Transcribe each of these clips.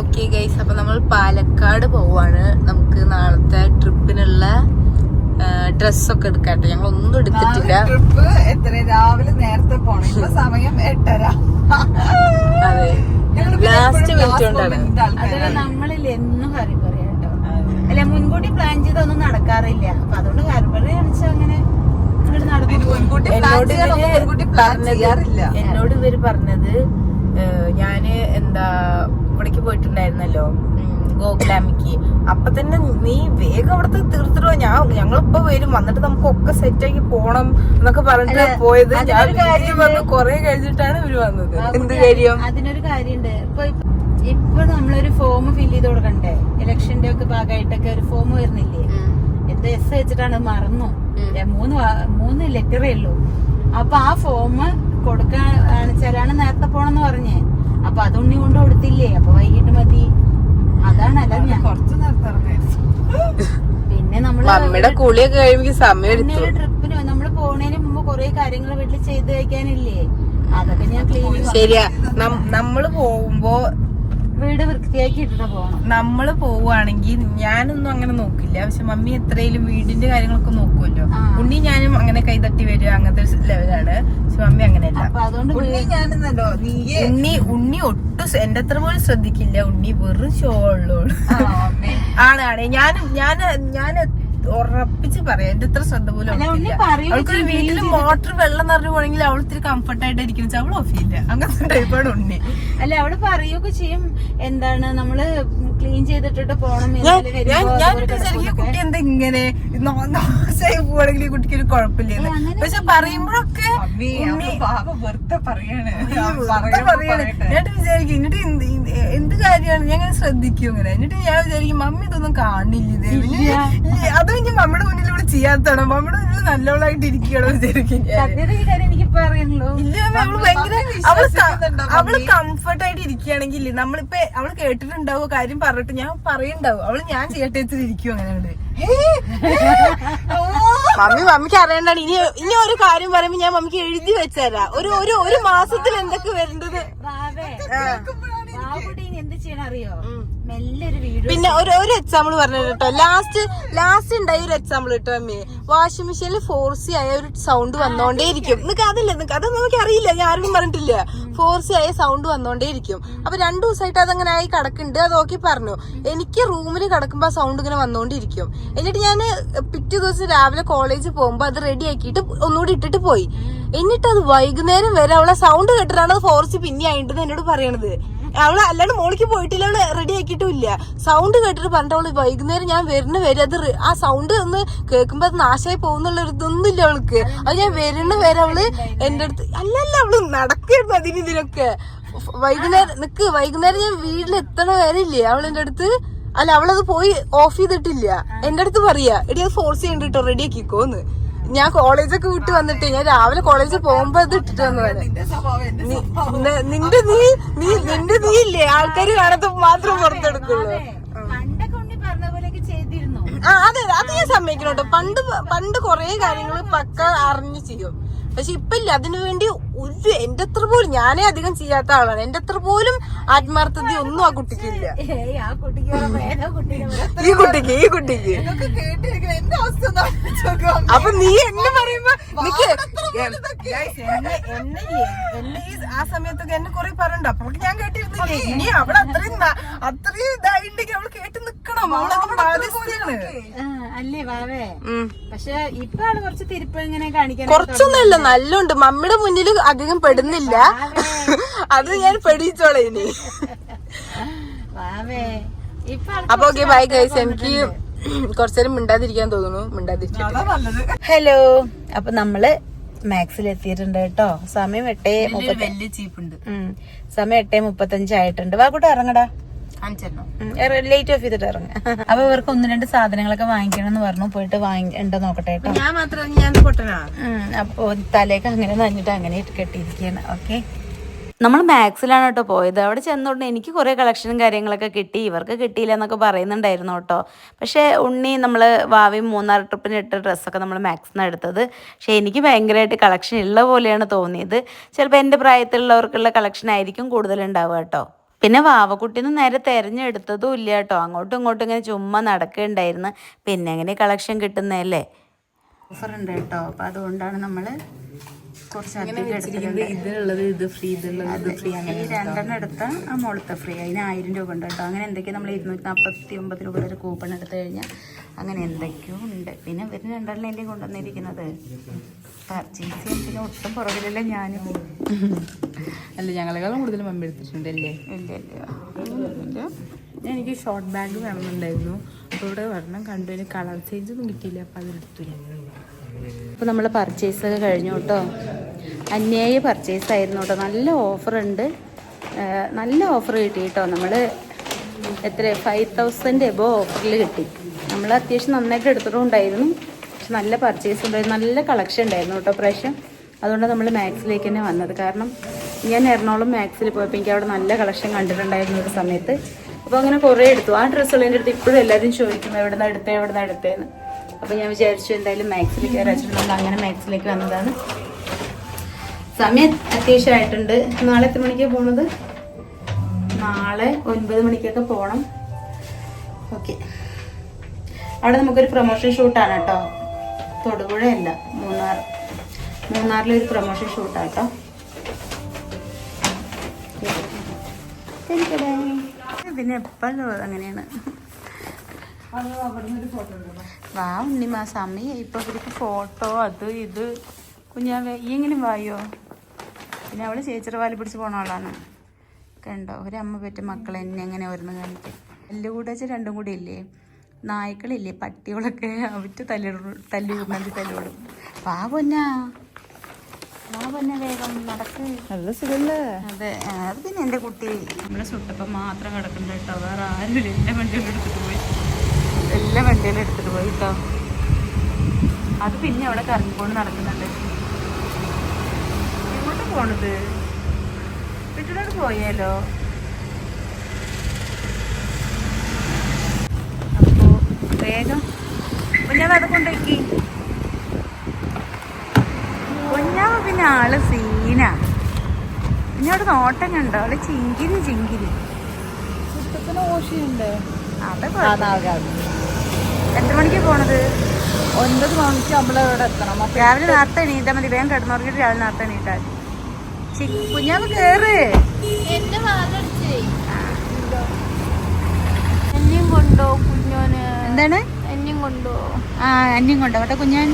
Okay guys അപ്പം നമ്മൾ പാലക്കാട് പോവാണ്. നമുക്ക് നാളത്തെ ട്രിപ്പിനുള്ള ഡ്രസ്സൊക്കെ എടുക്കാട്ടെ ഞങ്ങൾ ഒന്നും എടുത്തിട്ടില്ല. ട്രിപ്പ് എത്ര? രാവിലെ നേരത്തെ പോണം. ഇപ്പൊ സമയം എട്ടര. അതെ. ലാസ്റ്റ് മിനിറ്റ് കൊണ്ടാണ്. നമ്മളിൽ എന്നും കറി പറയാട്ടോ അല്ല മുൻകൂട്ടി പ്ലാൻ ചെയ്തൊന്നും നടക്കാറില്ല. അപ്പൊ അതുകൊണ്ട് കാണിച്ചാൽ അങ്ങനെ എന്നോട് ചെയ്യാനൊന്നും ഇവർ പറഞ്ഞത് എന്നോട് ഇവർ പറഞ്ഞത് ഏഹ്, ഞാൻ എന്താ ഇവിടേക്ക് ഗോഗ്ലാമിക്ക് ഗോകുലാമിക്ക്. അപ്പൊ തന്നെ നീ വേഗം അവിടുത്തെ തീർത്തിട്ടോ ഞാൻ ഞങ്ങളിപ്പോ വരും. വന്നിട്ട് നമുക്ക് ഒക്കെ സെറ്റ് ആക്കി പോണം എന്നൊക്കെ പറഞ്ഞിട്ട് പോയത്. ഞാൻ. വന്ന് കൊറേ കഴിഞ്ഞിട്ടാണ് ഇവർ വന്നത്. എന്ത് കാര്യം? അതിനൊരു കാര്യണ്ട് ഇപ്പൊ ഇപ്പൊ നമ്മളൊരു ഫോം ഫിൽ ചെയ്ത് കൊടുക്കണ്ടേ? ഇലക്ഷന്റെ ഒക്കെ ഭാഗമായിട്ടൊക്കെ ഒരു ഫോം വരുന്നില്ലേ. എന്ത് എസ് വെച്ചിട്ടാണ് മറന്നു. മൂന്ന് മൂന്ന് ലെറ്ററേ ഉള്ളൂ. അപ്പൊ ആ ഫോം കൊടുക്കാൻ ചിലാണ് നേരത്തെ പോണെന്ന് പറഞ്ഞേ. അപ്പൊ അതുണ്ണി കൊണ്ട് കൊടുത്തില്ലേ? അപ്പൊ വൈകിട്ട് മതി അതാണ് അല്ല ഞാൻ കുറച്ച് നേരത്തെ ഇറങ്ങായിരുന്നു പിന്നെ നമ്മൾ മമ്മിയുടെ കുളിയൊക്കെ കഴിയുമ്പോ സമയം എടുത്തു. ട്രിപ്പിന് നമ്മൾ പോണേന് മുമ്പ് കൊറേ കാര്യങ്ങൾ വീട്ടിൽ ചെയ്ത് വെക്കാനില്ലേ? അതൊക്കെ ഞാൻ ക്ലീൻ ശരിയാ. നമ്മൾ പോകുമ്പോ വീട് വൃത്തിയാക്കി ഇട്ടിട്ട് പോകണം നമ്മൾ പോവുകയാണെങ്കിൽ ഞാനൊന്നും അങ്ങനെ നോക്കില്ല. പക്ഷെ മമ്മി എത്രയും വീടിന്റെ കാര്യങ്ങളൊക്കെ നോക്കുമല്ലോ ഉണ്ണി ഞാനും അങ്ങനെ കൈതട്ടി വരിക അങ്ങനത്തെ ലെവലാണ് പക്ഷെ മമ്മി അങ്ങനെയല്ല. ഉണ്ണി ഞാനെന്നല്ലോ ഉണ്ണി ഉണ്ണി ഒട്ടും എന്റെ അത്ര പോലും ശ്രദ്ധിക്കില്ല. ഉണ്ണി വെറും ഷോ ഉള്ളു. ആണ് ആണ് ഞാൻ ഞാൻ ഞാൻ ഉറപ്പിച്ച് പറയാം. എന്റെ ഇത്ര ശ്രദ്ധ പോലും അല്ല, ഉണ്ണി പറയും അവൾക്കൊരു വീട്ടിൽ മോട്ടർ വെള്ളം നിറഞ്ഞു പോണെങ്കിൽ അവൾ ഇത്തിരി കംഫർട്ട് ആയിട്ട് ഇരിക്കുന്ന അവൾ ഓഫ് ചെയ്യില്ല അങ്ങനത്തെ ടൈപ്പാണ് ഉണ്ണി. അല്ല അവൾ പറയുകയൊക്കെ ചെയ്യും. എന്താണ് നമ്മൾ ക്ലീൻ ചെയ്തിട്ടിട്ട് പോണം. കുട്ടി എന്താ ഇങ്ങനെ ഈ കുട്ടിക്ക് ഒരു കുഴപ്പമില്ല പക്ഷെ പറയുമ്പോഴൊക്കെ ഞാനിട്ട് പറയാണ്. എന്നിട്ട് വിചാരിക്കും എന്നിട്ട് എന്ത് എന്ത് കാര്യമാണ്? ഞാൻ ഇങ്ങനെ ശ്രദ്ധിക്കും ഇങ്ങനെ. എന്നിട്ട് ഞാൻ വിചാരിക്കും മമ്മി ഇതൊന്നും കാണില്ല? ഇത് ഇല്ല. അതും ഇനി നമ്മുടെ മുന്നിൽ ഇവിടെ ചെയ്യാത്തതാണ് നമ്മുടെ മുന്നിൽ നല്ലോണമായിട്ട് ഇരിക്കണോ വിചാരിക്കും അവൾ കംഫർട്ട് ആയിട്ട് ഇരിക്കുകയാണെങ്കിൽ നമ്മളിപ്പോ അവൾ കേട്ടിട്ടുണ്ടാവോ കാര്യം പറഞ്ഞിട്ട് ഞാൻ പറയണ്ടാവും അവൾ ഞാൻ ചെയ്യട്ടെ ഇരിക്കും അങ്ങനെ. മമ്മി മമ്മിക്ക് അറിയണ്ടാണ് ഇനി ഇനി ഒരു കാര്യം പറയുമ്പോ ഞാൻ മമ്മിക്ക് എഴുതി വെച്ചതരാ ഒരു ഒരു ഒരു മാസത്തിൽ എന്തൊക്കെ വരേണ്ടത്? എന്ത് ചെയ്യണം അറിയോ പിന്നെ ഒരു ഒരു എക്സാമ്പിൾ പറഞ്ഞു കേട്ടോ ലാസ്റ്റ് ലാസ്റ്റ് ഉണ്ടായി ഒരു എക്സാമ്പിൾ കേട്ടോ അമ്മേ. വാഷിംഗ് മെഷീനിൽ ഫോർസി ആയ ഒരു സൗണ്ട് വന്നോണ്ടേ ഇരിക്കും നിനക്ക് അതില്ല നിനക്ക് അത് നമുക്ക് അറിയില്ല. ഞാൻ ആരും പറഞ്ഞിട്ടില്ല. ഫോർസി ആയ സൗണ്ട് വന്നോണ്ടേ ഇരിക്കും അപ്പൊ രണ്ടു ദിവസമായിട്ട് അതങ്ങനെ ആയി കിടക്കുന്നുണ്ട്. അത് നോക്കി പറഞ്ഞു. എനിക്ക് റൂമിൽ കിടക്കുമ്പോൾ സൗണ്ട് ഇങ്ങനെ വന്നോണ്ടിരിക്കും. എന്നിട്ട് ഞാൻ പിറ്റേ ദിവസം രാവിലെ കോളേജിൽ പോകുമ്പോ അത് റെഡി ആക്കിയിട്ട് ഒന്നുകൂടി ഇട്ടിട്ട് പോയി. എന്നിട്ട് അത് വൈകുന്നേരം വരെ അവളെ സൗണ്ട് കേട്ടിട്ടാണ് അത് ഫോർസി പിന്നെ ആയിട്ട് എന്നോട് പറയണത്. അവൾ അല്ലാണ്ട് മോളിക്ക് പോയിട്ടില്ല അവൾ റെഡി ആക്കിയിട്ടും ഇല്ല സൗണ്ട് കേട്ടിട്ട് പറഞ്ഞിട്ട് അവൾ വൈകുന്നേരം ഞാൻ വരുന്ന വരെ അത് ആ സൗണ്ട് ഒന്ന് കേൾക്കുമ്പോ അത് നാശമായി പോകുന്നുള്ള ഇതൊന്നും ഇല്ല അവൾക്ക്. അത് ഞാൻ വരുന്ന വരെ അവൾ എന്റെ അടുത്ത് അല്ലല്ല അവൾ നടക്കായിരുന്നു അതിന് ഇതിനൊക്കെ. വൈകുന്നേരം നിക്ക് വൈകുന്നേരം ഞാൻ വീട്ടിൽ എത്തണ വരെ അവൾ എന്റെ അടുത്ത് അല്ല അവളത് പോയി ഓഫ് ചെയ്തിട്ടില്ല. എന്റെ അടുത്ത് പറയാ എടി അത് ഫോഴ്സ് ചെയ്യണ്ട കേട്ടോ റെഡി ആക്കിക്കോന്ന്. ഞാൻ കോളേജൊക്കെ വിട്ട് വന്നിട്ട് ഞാൻ രാവിലെ കോളേജിൽ പോകുമ്പോ അത് ഇട്ടിട്ട് വന്നതാണ് നിന്റെ നി- ന- നിന്റെ നീ ഇല്ലേ ആൾക്കാര് കാണത്ത് മാത്രം പുറത്തെടുക്കുള്ളൂ. ആ അതെ അത് ഞാൻ സമ്മതിക്കണം കേട്ടോ പണ്ട് പണ്ട് കൊറേ കാര്യങ്ങൾ പക്ക അറിഞ്ഞ് ചെയ്യും. പക്ഷെ ഇപ്പൊ ഇല്ല അതിനുവേണ്ടി ഒരു എന്റെ അത്ര പോലും ഞാനേ അധികം ചെയ്യാത്ത ആളാണ്. എന്റെ അത്ര പോലും ആത്മാർത്ഥത ഒന്നും ആ കുട്ടിക്കില്ല ഈ കുട്ടിക്ക് ഈ കുട്ടിക്ക്. അപ്പൊ നീ എന്നെ പറയുമ്പോ എനിക്ക് എന്നെ ഈ- ആ സമയത്തൊക്കെ എന്നെ കുറെ പറയണ്ട അപ്പൊ ഞാൻ കേട്ടിരുന്നില്ലേ? ഇനി അവൾ അത്രയും അത്രയും ഇതായിട്ടുണ്ടെങ്കിൽ അവൾ കേട്ട് നിക്കണം? അവളൊക്കെ ബാധ്യസ്ഥയാണ് അല്ലേ വാവേ. പക്ഷെ ഇപ്പൊ ആൾ കുറച്ച് തിരുപ്പ് ഇങ്ങനെ കാണിക്കാൻ കുറച്ചൊന്നുമല്ല നല്ലുണ്ട്. മമ്മിയുടെ മുന്നിൽ അധികം പെടുന്നില്ല. അത് ഞാൻ പെടിച്ചോളെ ഇനി. അപ്പൊ ഓക്കെ ബൈ ഗൈസ് എനിക്ക് കുറച്ചേരം മിണ്ടാതിരിക്കാൻ തോന്നുന്നു. മിണ്ടാതിരിക്കാൻ ഹലോ. അപ്പൊ നമ്മൾ മാക്സിൽ എത്തിയിട്ടുണ്ട് കേട്ടോ. സമയം എട്ടേ മുപ്പത്തി. സമയം എട്ടേ മുപ്പത്തഞ്ചായിട്ടുണ്ട് വാ കൂട്ടം ഇറങ്ങടാ. ലേറ്റ് ഓഫ് ചെയ്തിട്ട് ഇറങ്ങ. അപ്പൊ ഇവർക്ക് ഒന്ന് രണ്ട് സാധനങ്ങളൊക്കെ വാങ്ങിക്കണം എന്ന് പറഞ്ഞു. പോയിട്ട് വാങ്ങിണ്ട നോക്കട്ടെ കേട്ടോ. ഞാൻ മാത്രം ഞാൻ അപ്പൊ തലേക്ക് അങ്ങനെ നനഞ്ഞിട്ട് അങ്ങനെ കെട്ടിയിരിക്കുകയാണ്. ഓക്കെ. നമ്മൾ മാക്സിലാണ് കേട്ടോ പോയത്. അവിടെ ചെന്നോണ്ട് എനിക്ക് കുറേ കളക്ഷനും കാര്യങ്ങളൊക്കെ കിട്ടി. ഇവർക്ക് കിട്ടിയില്ല എന്നൊക്കെ പറയുന്നുണ്ടായിരുന്നു കേട്ടോ. പക്ഷേ ഉണ്ണി നമ്മൾ വാവി മൂന്നാർ ട്രിപ്പിന് ഇട്ട ഡ്രസ്സൊക്കെ നമ്മൾ മാക്സിന്ന് എടുത്തത്. പക്ഷേ എനിക്ക് ഭയങ്കരമായിട്ട് കളക്ഷൻ ഉള്ള പോലെയാണ് തോന്നിയത്. ചിലപ്പോൾ എന്റെ പ്രായത്തിലുള്ളവർക്കുള്ള കളക്ഷൻ ആയിരിക്കും കൂടുതലുണ്ടാവുക കേട്ടോ. പിന്നെ വാവക്കുട്ടിന്ന് നേരെ തിരഞ്ഞെടുത്തതും ഇല്ല കേട്ടോ. അങ്ങോട്ടും ഇങ്ങോട്ടും ഇങ്ങനെ ചുമ്മാ നടക്കുകയുണ്ടായിരുന്നു പിന്നെ എങ്ങനെ കളക്ഷൻ കിട്ടുന്നതല്ലേ? ഓഫർ ഉണ്ട് കേട്ടോ. അപ്പോൾ അതുകൊണ്ടാണ് നമ്മൾ കുറച്ച് അധികം എടുത്തിട്ടുണ്ട് ഇതിനുള്ളത് ഇത് ഫ്രീ ഇതുള്ളത് ഇത് ഫ്രീ ഈ രണ്ടെണ്ണം എടുത്ത ആ മുകളത്തെ ഫ്രീ. അതിന് ആയിരം രൂപ ഉണ്ട് കേട്ടോ. അങ്ങനെ എന്തൊക്കെയോ? നമ്മൾ ഇരുന്നൂറ്റി നാൽപ്പത്തി ഒമ്പത് രൂപയുടെ ഒരു കൂപ്പൺ എടുത്തു കഴിഞ്ഞാൽ അങ്ങനെ എന്തൊക്കെയോ ഉണ്ട്. പിന്നെ ഇവർ രണ്ടെണ്ണം എന്റെ കൊണ്ടുവന്നിരിക്കുന്നത്? പർച്ചേസ് പിന്നെ ഒട്ടും പുറകിലല്ല ഞാനും. അല്ല ഞങ്ങളെക്കാളും കൂടുതൽ മമ്മി ഇല്ല ഇല്ല. ഞാൻ എനിക്ക് ഷോർട്ട് ബാഗ് വേണമെന്നുണ്ടായിരുന്നു. അപ്പോൾ ഇവിടെ ഒരെണ്ണം കണ്ടു. കളർ ചേഞ്ച് ഒന്നും കിട്ടിയില്ല. അപ്പോൾ അതെടുത്തില്ല അപ്പോൾ നമ്മൾ പർച്ചേസ് ഒക്കെ കഴിഞ്ഞു കേട്ടോ. അന്യായ പർച്ചേസ് ആയിരുന്നു കേട്ടോ നല്ല ഓഫർ ഉണ്ട്. നല്ല ഓഫർ കിട്ടി കേട്ടോ നമ്മൾ എത്ര ഫൈവ് തൗസൻഡ് എബോ ഓഫറിൽ കിട്ടി. നമ്മൾ അത്യാവശ്യം നന്നായിട്ട് എടുത്തിട്ടുണ്ടായിരുന്നു. പക്ഷെ നല്ല പർച്ചേസ് ഉണ്ടായിരുന്നു നല്ല കളക്ഷൻ ഉണ്ടായിരുന്നു കേട്ടോ പ്രാവശ്യം അതുകൊണ്ട് നമ്മൾ മാക്സിലേക്ക് തന്നെ വന്നത്. കാരണം ഞാൻ എറണാകുളം മാക്സിൽ പോയപ്പോൾ എനിക്ക് അവിടെ നല്ല കളക്ഷൻ കണ്ടിട്ടുണ്ടായിരുന്നു ഒരു സമയത്ത്. അപ്പോൾ അങ്ങനെ കുറേ എടുത്തു. ആ ഡ്രസ്സുകൾ എന്റെ അടുത്ത് ഇപ്പോഴും എല്ലാവരും ചോദിക്കും എവിടെ നിന്ന് എടുത്തേ? എവിടെ നിന്ന് എടുത്തേന്ന്? അപ്പോൾ ഞാൻ വിചാരിച്ചു എന്തായാലും മാക്സിലേക്ക് നമ്മൾ അങ്ങനെ മാക്സിലേക്ക് വന്നതാണ്. സമയം അത്യാവശ്യമായിട്ടുണ്ട്. നാളെ എത്ര മണിക്കാണ് പോണത്? നാളെ ഒൻപത് മണിക്കൊക്കെ പോകണം ഓക്കെ. അവിടെ നമുക്കൊരു പ്രൊമോഷൻ ഷൂട്ടാണ് കേട്ടോ. തൊടുപുഴയല്ല മൂന്നാർ. മൂന്നാറിലെ ഒരു പ്രൊമോഷൻ ഷൂട്ടാണ് കേട്ടോ. പിന്നെ എപ്പോഴും അങ്ങനെയാണ്. വാ ഉണ്ണിമാ സമയം ഇപ്പൊ ഫോട്ടോ അത് ഇത്. കുഞ്ഞാവേ ഈ എങ്ങനെ വായോ? പിന്നെ അവൾ ചേച്ചിയുടെ വാലി പിടിച്ച് പോണ ആളാണ്. കണ്ടോ? ഒരമ്മ പറ്റും മക്കളെ എന്നെ എങ്ങനെ ഓരോന്ന് കാണിക്കും എല്ലാം കൂടെ വെച്ചാൽ രണ്ടും കൂടി ഇല്ലേ? നായ്ക്കളില്ലേ? പട്ടികളൊക്കെ അവറ്റ് തല്ലി തല്ലി ഉമ്മന്തി തല്ലിവിടും വാ പൊന്നാ. വാ പൊന്ന വേഗം നടക്ക്. നല്ല സുഖല്ലേ? അതെ. അത് പിന്നെ എന്റെ കുട്ടി. നമ്മളെ സുട്ടപ്പം മാത്രം കിടക്കണ്ട കേട്ടോ. വേറെ ആരും എല്ലാ വണ്ടികളും എടുത്തിട്ട് പോയി. എല്ലാ വണ്ടികളും എടുത്തിട്ട് പോയി കേട്ടോ. അത് പിന്നെ അവിടെ കറങ്ങിക്കൊണ്ട് നടക്കുന്നുണ്ട്. പോണത്? വീട്ടിലോട്ട് പോയാലോ? അപ്പോ വേഗം കുഞ്ഞാവ് അത് കൊണ്ടുപോയി കുഞ്ഞാവ് പിന്നെ ആൾ സീന. പിന്നെ അവിടെ നോട്ടം കണ്ടോ? അവൾ ചിങ്കിരി ചിങ്കിരി. എത്ര മണിക്ക് പോണത്? ഒൻപത് മണിക്ക് നമ്മളവിടെ എത്തണം. രാവിലെ നേരത്തെ എണീറ്റാൽ മതി. വേഗം കിടന്നുറങ്ങിട്ട് രാവിലെ നേരത്തെ എണീറ്റാൽ കുഞ്ഞാവ് കേറ്. എന്നെയും കൊണ്ടോ കുഞ്ഞോന്? എന്താണ്? എന്നെയും കൊണ്ടോ? ആ അന്യം കൊണ്ടോ. കേട്ടോ കുഞ്ഞാൻ.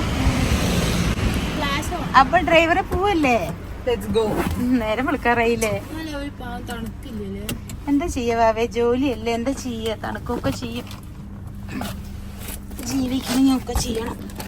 അപ്പൊ ഡ്രൈവറെ പോവല്ലേ? ലെറ്റ്സ് ഗോ ഉം, നേരം വിളിക്കാറായില്ലേ? എന്താ ചെയ്യാവേ ജോലിയല്ലേ? എന്താ ചെയ്യ? തണുക്കൊക്കെ ചെയ്യും. ജീവിക്കണമെങ്കിൽ ഒക്കെ ചെയ്യണം.